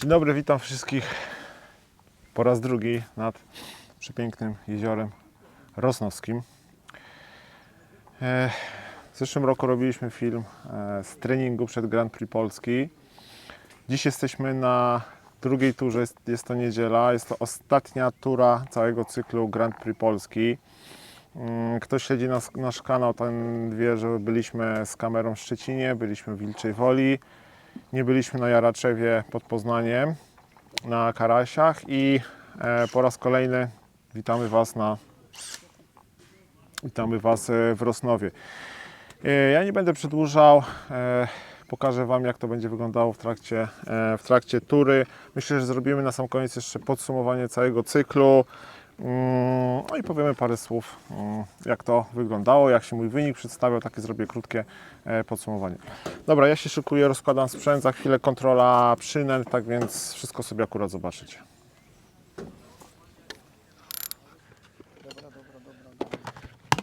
Dzień dobry, witam wszystkich po raz drugi nad przepięknym jeziorem Rosnowskim. E, W zeszłym roku robiliśmy film e, z treningu przed Grand Prix Polski. Dziś jesteśmy na drugiej turze, jest, jest to niedziela, jest to ostatnia tura całego cyklu Grand Prix Polski. Mm, Kto śledzi nas, nasz kanał, ten wie, że byliśmy z kamerą w Szczecinie, byliśmy w Wilczej Woli, nie byliśmy na Jaraczewie pod Poznaniem, na Karasiach i e, po raz kolejny witamy Was na witamy Was e, w Rosnowie. E, Ja nie będę przedłużał, pokażę Wam jak to będzie wyglądało w trakcie, w trakcie tury. Myślę, że zrobimy na sam koniec jeszcze podsumowanie całego cyklu. Mm, No i powiemy parę słów, mm, jak to wyglądało, jak się mój wynik przedstawiał. Takie zrobię krótkie e, podsumowanie. Dobra, ja się szykuję, rozkładam sprzęt, za chwilę kontrola przynęt, tak więc wszystko sobie akurat zobaczycie.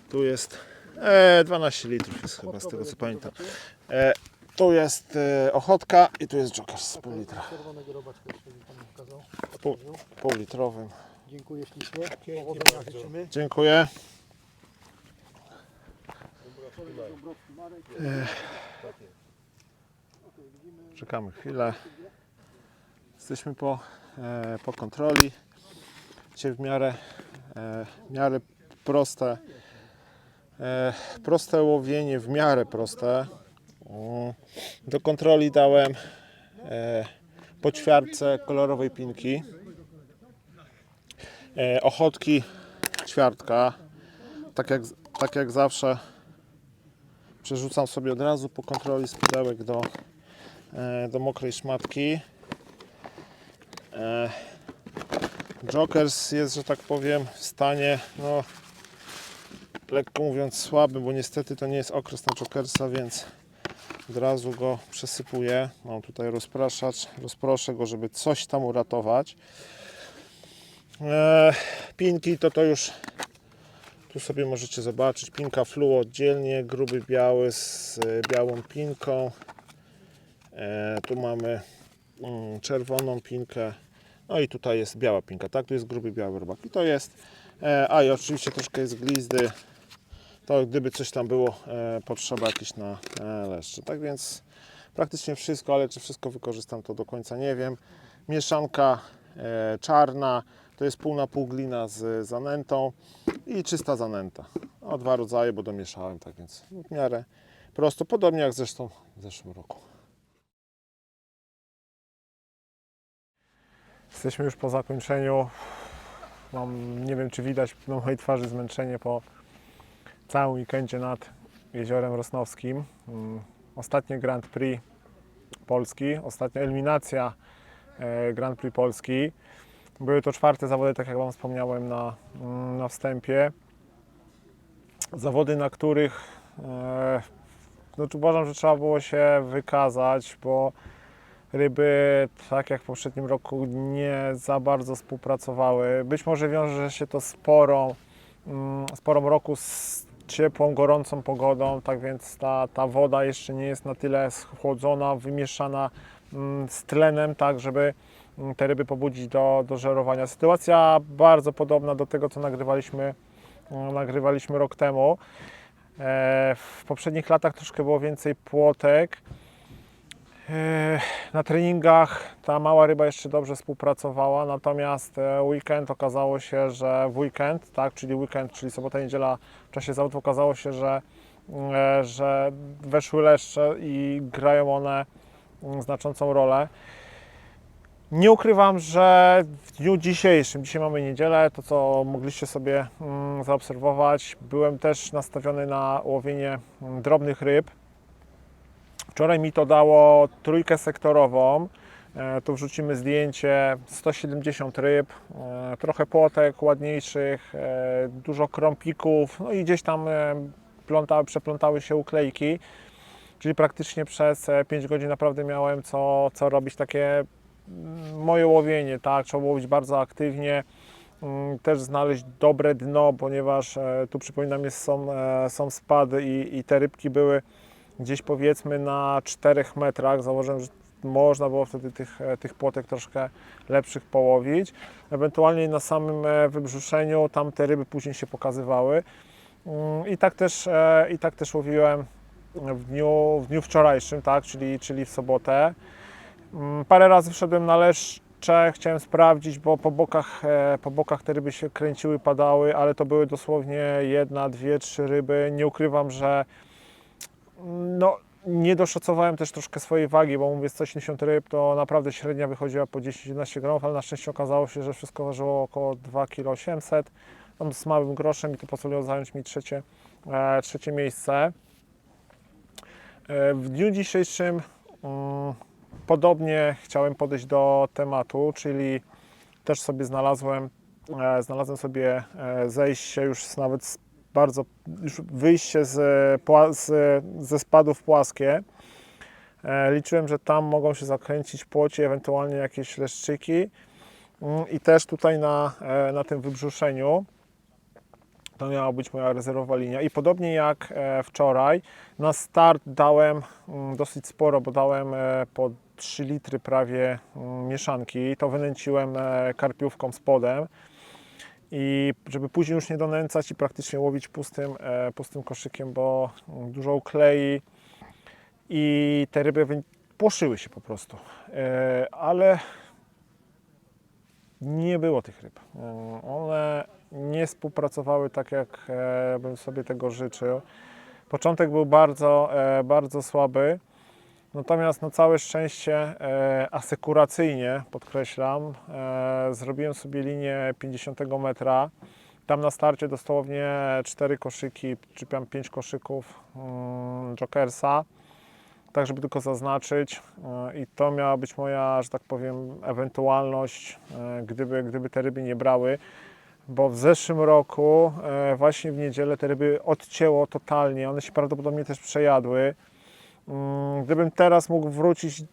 Tu jest e, 12 litrów jest chyba, z tego co pamiętam. E, tu jest e, ochotka i tu jest Joker z pół litra. Pół, pół litrowym. Dziękuję ślicznie. Powodzenia życzymy. Dziękuję. Czekamy chwilę. Jesteśmy po, e, po kontroli. Dzisiaj w miarę, e, w miarę proste, e, proste łowienie, w miarę proste. Do kontroli dałem e, po ćwiartce kolorowej pinki. E, ochotki ćwiartka. Tak jak, tak jak zawsze przerzucam sobie od razu po kontroli z pudełek do, e, do mokrej szmatki. E, Jokers jest, że tak powiem, w stanie, no, lekko mówiąc, słaby, bo niestety to nie jest okres na Jokersa, więc od razu go przesypuję. Mam tutaj rozpraszacz, rozproszę go, żeby coś tam uratować. E, pinki to to już tu sobie możecie zobaczyć. Pinka flu oddzielnie, gruby biały z e, białą pinką. E, tu mamy mm, czerwoną pinkę. No i tutaj jest biała pinka, tak? Tu jest gruby biały robak. I to jest. A i oczywiście troszkę jest glizdy. To gdyby coś tam było potrzeba jakieś na e, leszcze. Tak więc praktycznie wszystko, ale czy wszystko wykorzystam to do końca nie wiem. Mieszanka czarna, to jest pół na pół glina z zanętą i czysta zanęta. O dwa rodzaje, bo domieszałem, tak więc w miarę prosto, podobnie jak zresztą w zeszłym roku. Jesteśmy już po zakończeniu. Mam, nie wiem czy widać na mojej twarzy zmęczenie po całym weekendzie nad Jeziorem Rosnowskim. Mm, Ostatnie Grand Prix Polski, ostatnia eliminacja e, Grand Prix Polski. Były to czwarte zawody, tak jak Wam wspomniałem na, mm, na wstępie. Zawody, na których e, no, uważam, że trzeba było się wykazać, bo ryby, tak jak w poprzednim roku, nie za bardzo współpracowały. Być może wiąże się to z porą, mm, z porą roku, z ciepłą, gorącą pogodą, tak więc ta, ta woda jeszcze nie jest na tyle schłodzona, wymieszana mm, z tlenem, tak żeby mm, te ryby pobudzić do, do żerowania. Sytuacja bardzo podobna do tego, co nagrywaliśmy, mm, nagrywaliśmy rok temu. E, W poprzednich latach troszkę było więcej płotek. E, Na treningach ta mała ryba jeszcze dobrze współpracowała, natomiast e, weekend okazało się, że w weekend, tak, czyli weekend, czyli sobota, niedziela w czasie zawodów okazało się, że, że weszły leszcze i grają one mm, znaczącą rolę. Nie ukrywam, że w dniu dzisiejszym, dzisiaj mamy niedzielę, to co mogliście sobie mm, zaobserwować, byłem też nastawiony na łowienie mm, drobnych ryb. Wczoraj mi to dało trójkę sektorową. E, Tu wrzucimy zdjęcie 170 ryb, e, trochę płotek ładniejszych, e, dużo krąpików, no i gdzieś tam plątały, przeplątały się uklejki. Czyli praktycznie przez 5 godzin naprawdę miałem co, co robić takie moje łowienie, tak, trzeba łowić bardzo aktywnie, mm, też znaleźć dobre dno, ponieważ e, tu przypominam, jest, są, e, są spady i, i te rybki były gdzieś powiedzmy na 4 metrach, założyłem, że można było wtedy tych, e, tych płotek troszkę lepszych połowić. Ewentualnie na samym wybrzuszeniu tam te ryby później się pokazywały. Mm, I tak też, i tak też łowiłem w dniu, w dniu wczorajszym, tak, czyli, czyli w sobotę. Mm, Parę razy wszedłem na leszcze, chciałem sprawdzić, bo po bokach, e, po bokach te ryby się kręciły, padały, ale to były dosłownie jedna, dwie, trzy ryby. Nie ukrywam, że mm, no, nie doszacowałem też troszkę swojej wagi, bo mówię 170 ryb, to naprawdę średnia wychodziła po 10-11 gramów, ale na szczęście okazało się, że wszystko ważyło około 2 kg 800 tam z małym groszem i to pozwoliło zająć mi trzecie, e, trzecie miejsce. E, w dniu dzisiejszym mm, podobnie chciałem podejść do tematu, czyli też sobie znalazłem, e, znalazłem sobie e, zejście już nawet z bardzo, już wyjście z, z, ze spadów płaskie. E, Liczyłem, że tam mogą się zakręcić płocie, ewentualnie jakieś leszczyki. Mm, I też tutaj na, na tym wybrzuszeniu to miała być moja rezerwowa linia. I podobnie jak e, wczoraj, na start dałem mm, dosyć sporo, bo dałem e, po 3 litry prawie mm, mieszanki. To wynęciłem e, karpiówką spodem. I żeby później już nie donęcać i praktycznie łowić pustym, pustym koszykiem, bo mm, dużo uklei i te ryby płoszyły się po prostu. Ale nie było tych ryb. One nie współpracowały tak, jak e, bym sobie tego życzył. Początek był bardzo, e, bardzo słaby. Natomiast na całe szczęście e, asekuracyjnie, podkreślam, e, zrobiłem sobie linię 50 metra. Tam na starcie dosłownie 4 koszyki, czy tam 5 koszyków mm, Jokersa, tak żeby tylko zaznaczyć. E, I to miała być moja, że tak powiem, ewentualność, e, gdyby, gdyby te ryby nie brały. Bo w zeszłym roku, e, właśnie w niedzielę, te ryby odcięło totalnie. One się prawdopodobnie też przejadły. Mm, Gdybym teraz mógł wrócić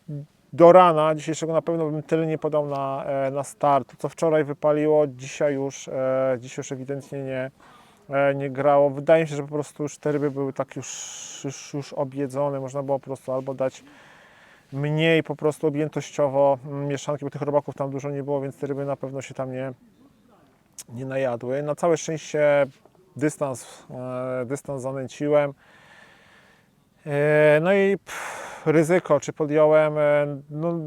do rana dzisiejszego, na pewno bym tyle nie podał na, e, na start. Co wczoraj wypaliło, dzisiaj już, e, dzisiaj już ewidentnie nie, nie grało. Wydaje mi się, że po prostu już te ryby były tak już, już, już objedzone. Można było po prostu albo dać mniej po prostu objętościowo mm, mieszanki, bo tych robaków tam dużo nie było, więc te ryby na pewno się tam nie, nie najadły. Na całe szczęście dystans, e, dystans zanęciłem. E, No i pff, ryzyko, czy podjąłem? E, No,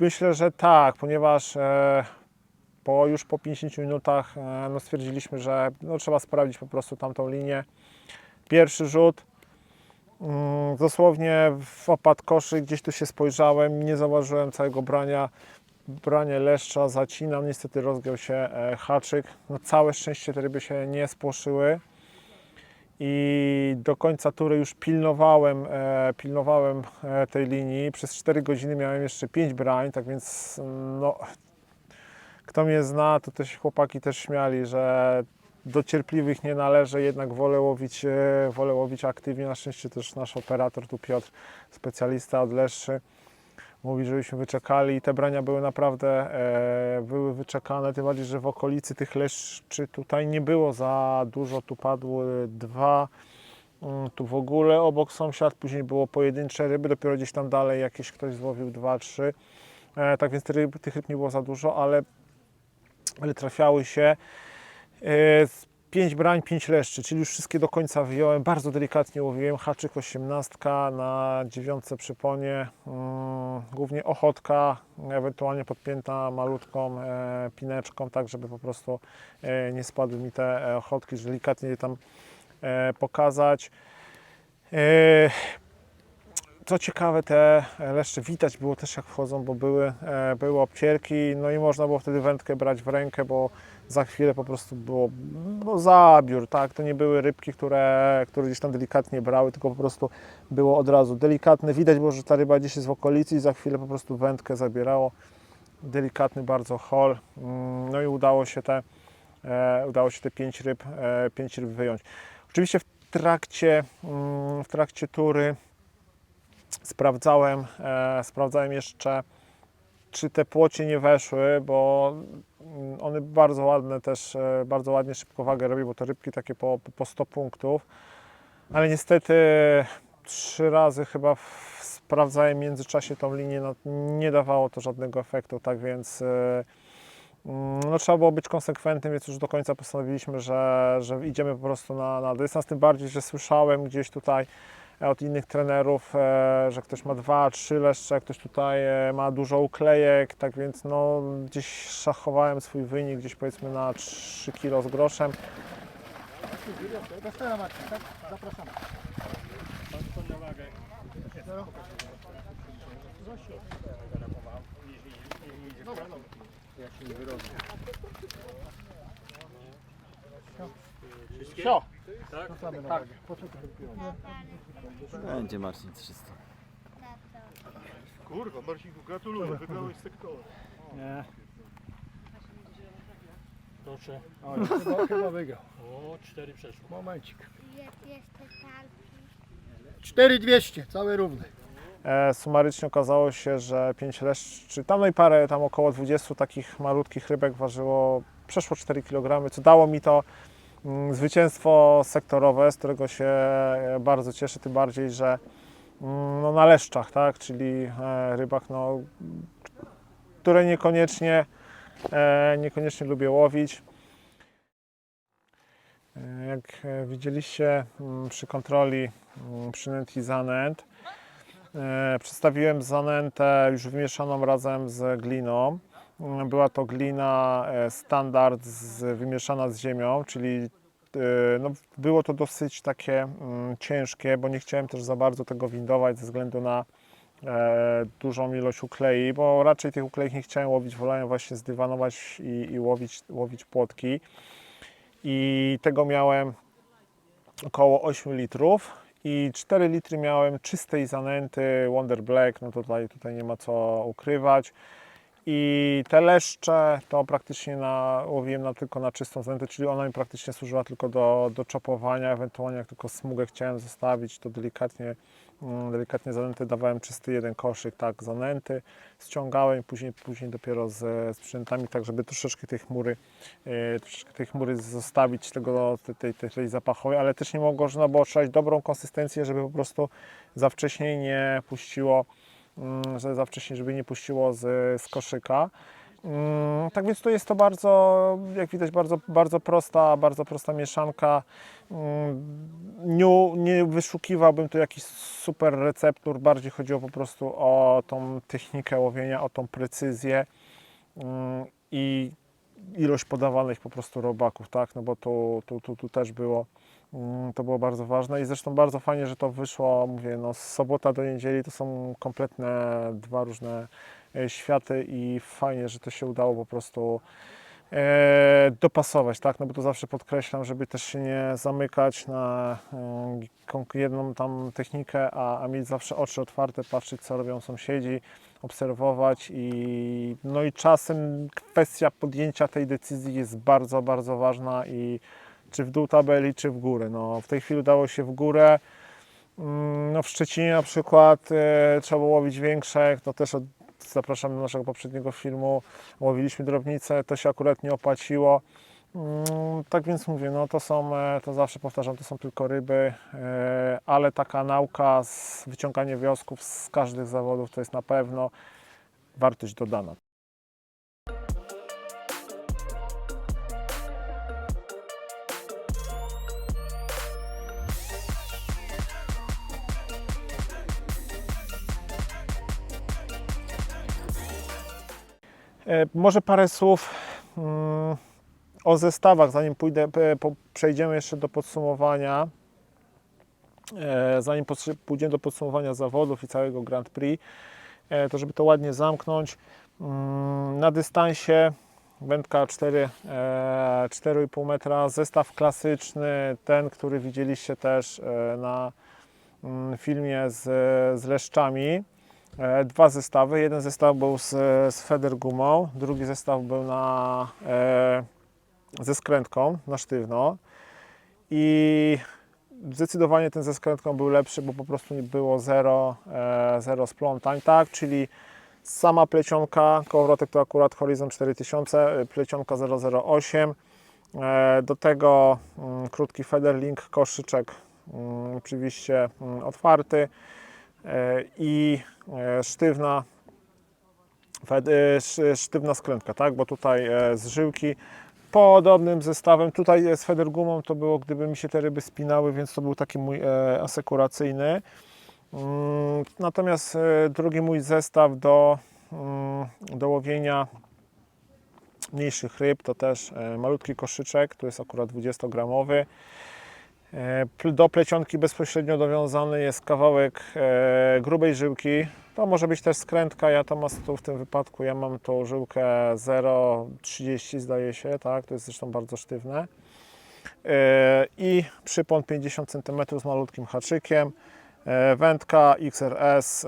myślę, że tak, ponieważ po, już po 50 minutach no, stwierdziliśmy, że no, trzeba sprawdzić po prostu tamtą linię. Pierwszy rzut, mm, dosłownie w opad koszy, gdzieś tu się spojrzałem, nie zauważyłem całego brania, branie leszcza, zacinam, niestety rozgiął się e, haczyk. No, całe szczęście te ryby się nie spłoszyły i do końca tury już pilnowałem, e, pilnowałem e, tej linii. Przez 4 godziny miałem jeszcze 5 brań, tak więc no, kto mnie zna, to też chłopaki też śmiali, że do cierpliwych nie należy, jednak wolę łowić, wolę łowić aktywnie. Na szczęście też nasz operator, tu Piotr, specjalista od leszczy, mówi, żebyśmy wyczekali i te brania były naprawdę e, były wyczekane, tym bardziej, że w okolicy tych leszczy tutaj nie było za dużo, tu padły dwa, mm, tu w ogóle obok sąsiad, później było pojedyncze ryby, dopiero gdzieś tam dalej jakieś ktoś złowił dwa, trzy, e, tak więc tych ryb, tych ryb nie było za dużo, ale, ale trafiały się. E, z Pięć brań, pięć leszczy, czyli już wszystkie do końca wyjąłem. Bardzo delikatnie łowiłem. Haczyk 18 na dziewiątce przyponie. Mm, głównie ochotka, ewentualnie podpięta malutką e, pineczką, tak żeby po prostu e, nie spadły mi te e, ochotki, delikatnie je tam pokazać. E, co ciekawe, te leszcze widać było też jak wchodzą, bo były, e, były obcierki, no i można było wtedy wędkę brać w rękę, bo za chwilę po prostu było no, zabiór, tak? To nie były rybki, które, które gdzieś tam delikatnie brały, tylko po prostu było od razu delikatne. Widać było, że ta ryba gdzieś jest w okolicy i za chwilę po prostu wędkę zabierało. Delikatny bardzo hol. Mm, No i udało się te, e, udało się te pięć ryb, e, pięć ryb wyjąć. Oczywiście w trakcie, mm, w trakcie tury sprawdzałem, e, sprawdzałem jeszcze, czy te płocie nie weszły, bo mm, one bardzo ładne też, e, bardzo ładnie szybko wagę robią, bo to rybki takie po, po 100 punktów, ale niestety trzy razy chyba sprawdzałem w międzyczasie tą linię, no, nie dawało to żadnego efektu, tak więc e, mm, no, trzeba było być konsekwentnym, więc już do końca postanowiliśmy, że, że idziemy po prostu na, na dystans, tym bardziej, że słyszałem gdzieś tutaj od innych trenerów, e, że ktoś ma dwa, trzy leszcze, ktoś tutaj e, ma dużo uklejek, tak więc no, gdzieś szachowałem swój wynik, gdzieś powiedzmy na 3 kg z groszem. Do stara Marcin, tak? Zapraszamy. Sio. To robiłem? Będzie Marcin 300. Kurwa, Marcinku, gratuluję, wygrałeś sektor. Nie. Proszę. O, chyba, chyba wygrał. O, cztery przeszło. Momencik. Jest jeszcze talki. 4200, całe równe. E, sumarycznie okazało się, że 5 leszczy, tam no i parę, tam około 20 takich malutkich rybek ważyło przeszło 4 kg, co dało mi to zwycięstwo sektorowe, z którego się e, bardzo cieszę, tym bardziej, że mm, no, na leszczach, tak, czyli e, rybach, no, które niekoniecznie, e, niekoniecznie lubię łowić. Jak widzieliście mm, przy kontroli mm, przynęt i zanęt, Przedstawiłem zanętę już wymieszaną razem z gliną. Była to glina e, standard z, wymieszana z ziemią, czyli e, no, było to dosyć takie mm, ciężkie, bo nie chciałem też za bardzo tego windować ze względu na e, dużą ilość uklei, bo raczej tych uklei nie chciałem łowić, wolałem właśnie zdywanować i, i łowić, łowić płotki. I tego miałem około 8 litrów i 4 litry miałem czystej zanęty Wonder Black, no tutaj, tutaj nie ma co ukrywać. I te leszcze to praktycznie na, łowiłem na, tylko na czystą zanętę, czyli ona mi praktycznie służyła tylko do, do czopowania, ewentualnie jak tylko smugę chciałem zostawić, to delikatnie, mm, delikatnie zanęty dawałem czysty jeden koszyk, tak, zanęty, ściągałem później, później dopiero z sprzętami, tak żeby troszeczkę tej chmury, e, troszeczkę tej chmury zostawić tego, tej, tej, tej, zapachowej, ale też nie mogło, można było trzymać dobrą konsystencję, żeby po prostu za wcześnie nie puściło że za wcześnie, żeby nie puściło z, z koszyka. Mm, Tak więc to jest to bardzo, jak widać, bardzo, bardzo prosta, bardzo prosta mieszanka. Mm, Nie, nie wyszukiwałbym tu jakichś super receptur, bardziej chodziło po prostu o tą technikę łowienia, o tą precyzję mm, i ilość podawanych po prostu robaków, tak, no bo tu, tu, tu, tu też było Mm, To było bardzo ważne i zresztą bardzo fajnie, że to wyszło, mówię, no z sobota do niedzieli to są kompletne dwa różne e, światy i fajnie, że to się udało po prostu e, dopasować, tak, no bo to zawsze podkreślam, żeby też się nie zamykać na e, jedną tam technikę, a, a mieć zawsze oczy otwarte, patrzeć co robią sąsiedzi, obserwować i no i czasem kwestia podjęcia tej decyzji jest bardzo, bardzo ważna i czy w dół tabeli, czy w górę. No, w tej chwili udało się w górę. Mm, No, w Szczecinie na przykład e, trzeba było łowić większe, no też od, zapraszam do naszego poprzedniego filmu, łowiliśmy drobnice, to się akurat nie opłaciło. Mm, Tak więc mówię, no to są, e, to zawsze powtarzam, to są tylko ryby, e, ale taka nauka, z wyciąganie wniosków z każdych zawodów to jest na pewno wartość dodana. Może parę słów mm, o zestawach, zanim pójdę, e, przejdziemy jeszcze do podsumowania. E, Zanim pójdziemy do podsumowania zawodów i całego Grand Prix, e, to żeby to ładnie zamknąć, mm, na dystansie wędka 4, e, 4,5 metra, zestaw klasyczny, ten, który widzieliście też e, na mm, filmie z, z leszczami. E, Dwa zestawy. Jeden zestaw był z, z feder gumą, drugi zestaw był na, e, ze skrętką na sztywno. I zdecydowanie ten ze skrętką był lepszy, bo po prostu nie było zero, e, zero splątań, tak? Czyli sama plecionka, kołowrotek to akurat Horizon 4000, e, plecionka 008. E, do tego mm, krótki federlink, koszyczek mm, oczywiście mm, otwarty. E, i e, sztywna, e, sz- sztywna skrętka, tak? bo tutaj z żyłki podobnym zestawem, tutaj z federgumą to było, gdyby mi się te ryby spinały, więc to był taki mój asekuracyjny. Mm, Natomiast drugi mój zestaw do, mm, do łowienia mniejszych ryb to też malutki koszyczek, tu jest akurat 20-gramowy. E, Do plecionki bezpośrednio dowiązany jest kawałek e, grubej żyłki. To może być też skrętka, ja to mam tu w tym wypadku, ja mam tą żyłkę 0,30 zdaje się, tak, to jest zresztą bardzo sztywne. E, I przypon 50 cm z malutkim haczykiem. Wędka XRS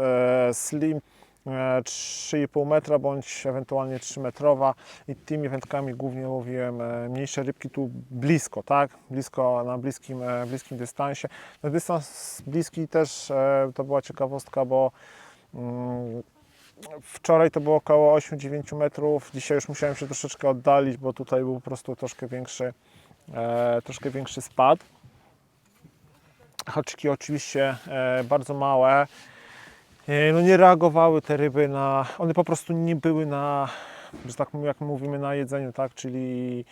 Slim 3,5 metra bądź ewentualnie 3 metrowa i tymi wędkami głównie łowiłem e, mniejsze rybki tu blisko, tak? Blisko, na bliskim, e, bliskim dystansie. No dystans bliski też e, to była ciekawostka, bo mm, wczoraj to było około 8-9 metrów, dzisiaj już musiałem się troszeczkę oddalić, bo tutaj był po prostu troszkę większy, e, troszkę większy spad. Haczyki oczywiście e, bardzo małe. E, No nie reagowały te ryby na. One po prostu nie były na, że tak jak mówimy, na jedzeniu, tak? Czyli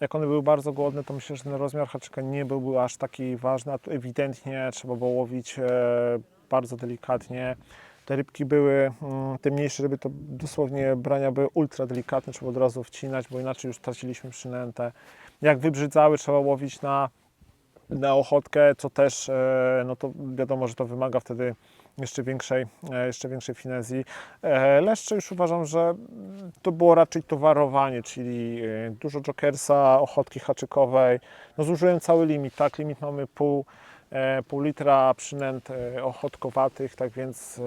jak one były bardzo głodne, to myślę, że ten rozmiar haczyka nie byłby aż taki ważny, a tu ewidentnie trzeba było łowić e, bardzo delikatnie. Te rybki były, mm, te mniejsze ryby to dosłownie brania były ultra delikatne, trzeba od razu wcinać, bo inaczej już traciliśmy przynętę. Jak wybrzydzały, trzeba łowić na na ochotkę, co też, e, no to wiadomo, że to wymaga wtedy jeszcze większej, e, jeszcze większej finezji. E, Leszcze już uważam, że to było raczej towarowanie, czyli e, dużo jokersa, ochotki haczykowej. No zużyłem cały limit, tak, limit mamy pół, pół litra przynęt ochotkowatych, tak więc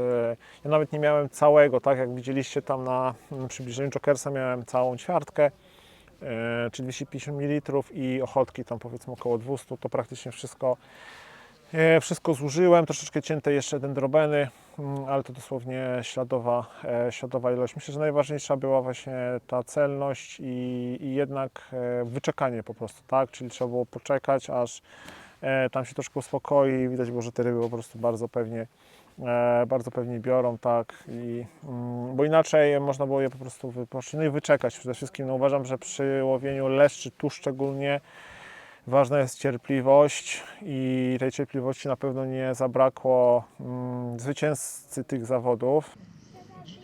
ja nawet nie miałem całego, tak jak widzieliście tam na przybliżeniu jokersa miałem całą ćwiartkę e, czy 250 ml i ochotki tam powiedzmy około 200, to praktycznie wszystko, wszystko zużyłem, troszeczkę cięte jeszcze dendrobeny, mm, ale to dosłownie śladowa, e, śladowa ilość. Myślę, że najważniejsza była właśnie ta celność i, i jednak e, wyczekanie po prostu, tak, czyli trzeba było poczekać, aż e, tam się troszkę uspokoi widać było, że te ryby po prostu bardzo pewnie e, bardzo pewnie biorą, tak, i, mm, bo inaczej można było je po prostu wypuścić, no i wyczekać przede wszystkim. No uważam, że przy łowieniu leszczy tu szczególnie ważna jest cierpliwość i tej cierpliwości na pewno nie zabrakło mm, zwycięzcy tych zawodów.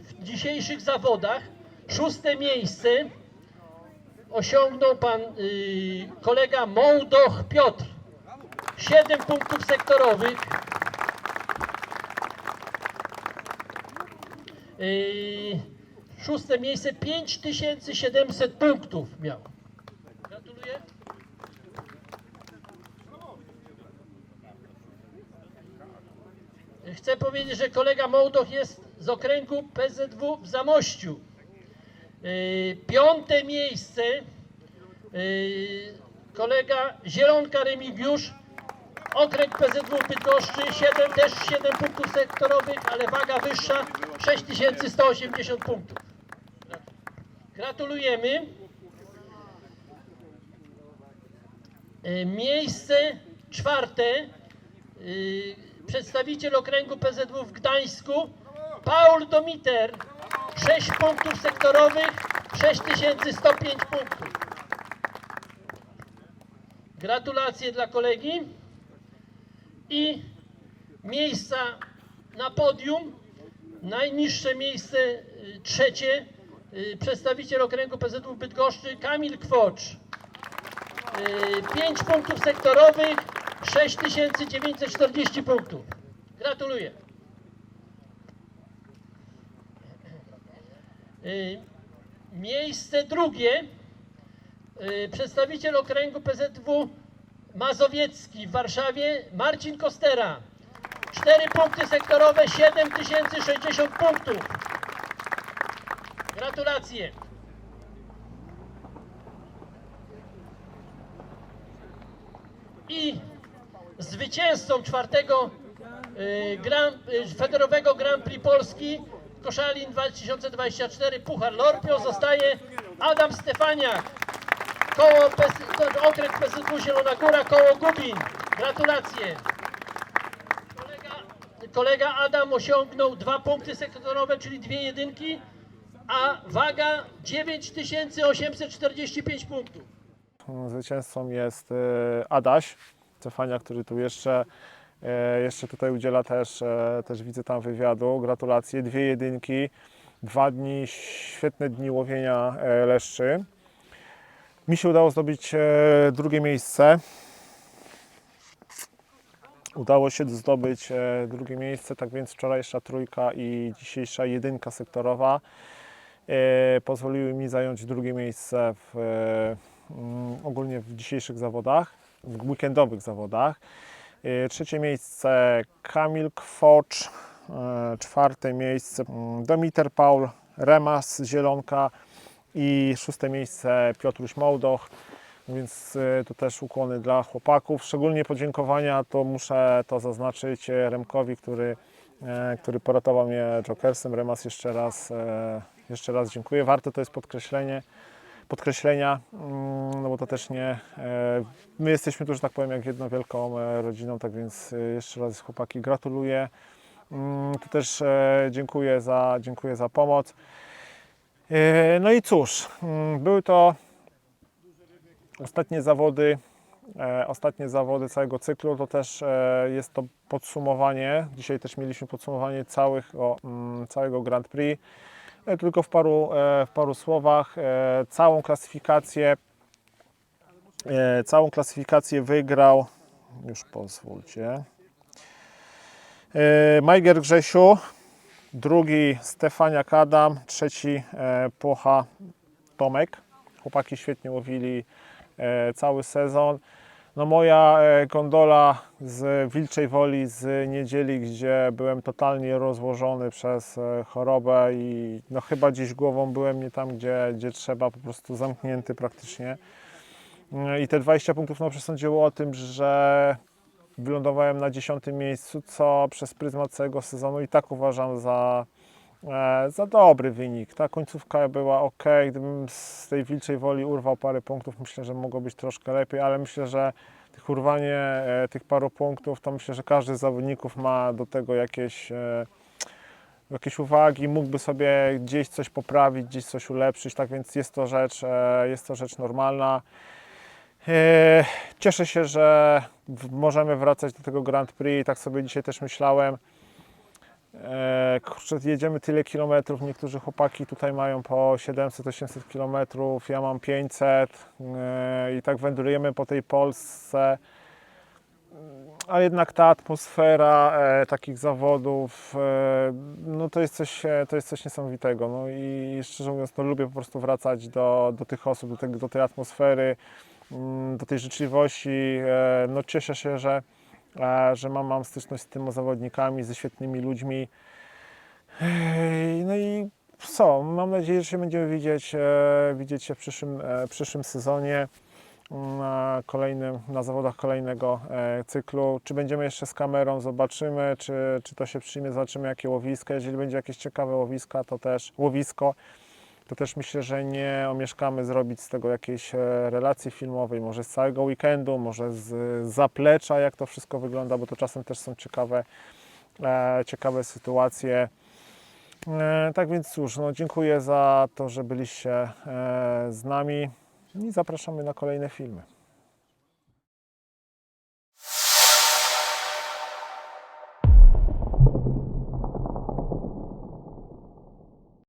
W dzisiejszych zawodach szóste miejsce osiągnął pan y, kolega Mołdoch Piotr. Siedem punktów sektorowych. Y, szóste miejsce 5700 punktów miał. Gratuluję. Chcę powiedzieć, że kolega Mołdoch jest z okręgu PZW w Zamościu. Yy, Piąte miejsce yy, kolega Zielonka Remigiusz, okręg PZW Bydgoszczy, 7, też 7 punktów sektorowych, ale waga wyższa, 6180 punktów. Gratulujemy. Yy, Miejsce czwarte przedstawiciel okręgu PZW w Gdańsku, Paul Domiter, 6 punktów sektorowych, 6105 punktów. Gratulacje dla kolegi. I miejsca na podium, najniższe miejsce y, trzecie, y, przedstawiciel okręgu PZW Bydgoszczy, Kamil Kwocz. 5 punktów sektorowych, 6940 punktów. Gratuluję. Y, Miejsce drugie. y, Przedstawiciel okręgu PZW Mazowiecki w Warszawie Marcin Kostera. 4 punkty sektorowe, 7060 punktów. Gratulacje. I zwycięzcą czwartego y, Grand, y, federowego Grand Prix Polski Koszalin 2024 Puchar Lorpio zostaje Adam Stefaniak. Koło PS, to okręg PZW Zielona Góra, koło Gubin. Gratulacje. Kolega kolega Adam osiągnął dwa punkty sektorowe, czyli dwie jedynki, a waga 9845 punktów. Zwycięzcą jest e, Adaś Stefania, który tu jeszcze, e, jeszcze tutaj udziela też, e, też widzę tam wywiadu. Gratulacje, dwie jedynki, dwa dni, świetne dni łowienia e, leszczy. Mi się udało zdobyć drugie miejsce. Udało się zdobyć drugie miejsce, tak więc wczorajsza trójka i dzisiejsza jedynka sektorowa pozwoliły mi zająć drugie miejsce w, mm, ogólnie w dzisiejszych zawodach, w weekendowych zawodach. E, Trzecie miejsce Kamil Kwocz, e, czwarte miejsce mm, Domiter Paul, Remas z Zielonka i szóste miejsce Piotruś Mołdoch. Więc e, to też ukłony dla chłopaków. Szczególnie podziękowania to muszę to zaznaczyć Remkowi, który, który poratował mnie Jokersem. Remas jeszcze raz, jeszcze raz dziękuję. Warto to jest podkreślenie, podkreślenia, mm, no bo to też nie. e, My jesteśmy tu, że tak powiem, jak jedną wielką e, rodziną, tak więc e, jeszcze raz chłopaki gratuluję. Mm, To też dziękuję za, dziękuję za pomoc. No i cóż, mm, były to ostatnie zawody, ostatnie zawody całego cyklu, to też jest to podsumowanie. Dzisiaj też mieliśmy podsumowanie całych, całego Grand Prix. E, Tylko w paru, e, w paru słowach. E, Całą klasyfikację, całą klasyfikację wygrał, już pozwólcie, Majger Grzesiu, drugi Stefaniak Adam, trzeci Płocha Tomek. Chłopaki świetnie łowili cały sezon. No moja e, gondola z Wilczej Woli z niedzieli, gdzie byłem totalnie rozłożony przez e, chorobę i no chyba gdzieś głową byłem nie tam, gdzie, gdzie trzeba, po prostu zamknięty praktycznie. E, I te 20 punktów no, przesądziło o tym, że wylądowałem na 10 miejscu, co przez pryzmat całego sezonu i tak uważam za, za dobry wynik. Ta końcówka była ok. Gdybym z tej wilczej woli urwał parę punktów, myślę, że mogło być troszkę lepiej, ale myślę, że tych urwanie e, tych paru punktów, to myślę, że każdy z zawodników ma do tego jakieś, e, jakieś uwagi, mógłby sobie gdzieś coś poprawić, gdzieś coś ulepszyć, tak więc jest to rzecz, e, jest to rzecz normalna. E, Cieszę się, że możemy wracać do tego Grand Prix. Tak sobie dzisiaj też myślałem. E, Kurczę, jedziemy tyle kilometrów. Niektórzy chłopaki tutaj mają po 700-800 kilometrów. Ja mam 500 e, i tak wędrujemy po tej Polsce. A jednak ta atmosfera e, takich zawodów, no to jest coś, to jest coś niesamowitego. No i szczerze mówiąc, no lubię po prostu wracać do, do tych osób, do, tego, do tej atmosfery mm, do tej życzliwości. No cieszę się, że, że mam, mam styczność z tymi zawodnikami, ze świetnymi ludźmi. No i co? Mam nadzieję, że się będziemy widzieć, e, widzieć się w przyszłym, e, przyszłym sezonie na, kolejnym, na zawodach kolejnego e, cyklu. Czy będziemy jeszcze z kamerą, zobaczymy, czy, czy to się przyjmie, zobaczymy jakie łowiska. Jeżeli będzie jakieś ciekawe łowiska, to też łowisko, to też myślę, że nie omieszkamy zrobić z tego jakiejś e, relacji filmowej, może z całego weekendu, może z zaplecza, jak to wszystko wygląda, bo to czasem też są ciekawe, e, ciekawe sytuacje. E, tak więc cóż, no, dziękuję za to, że byliście z nami i zapraszamy na kolejne filmy.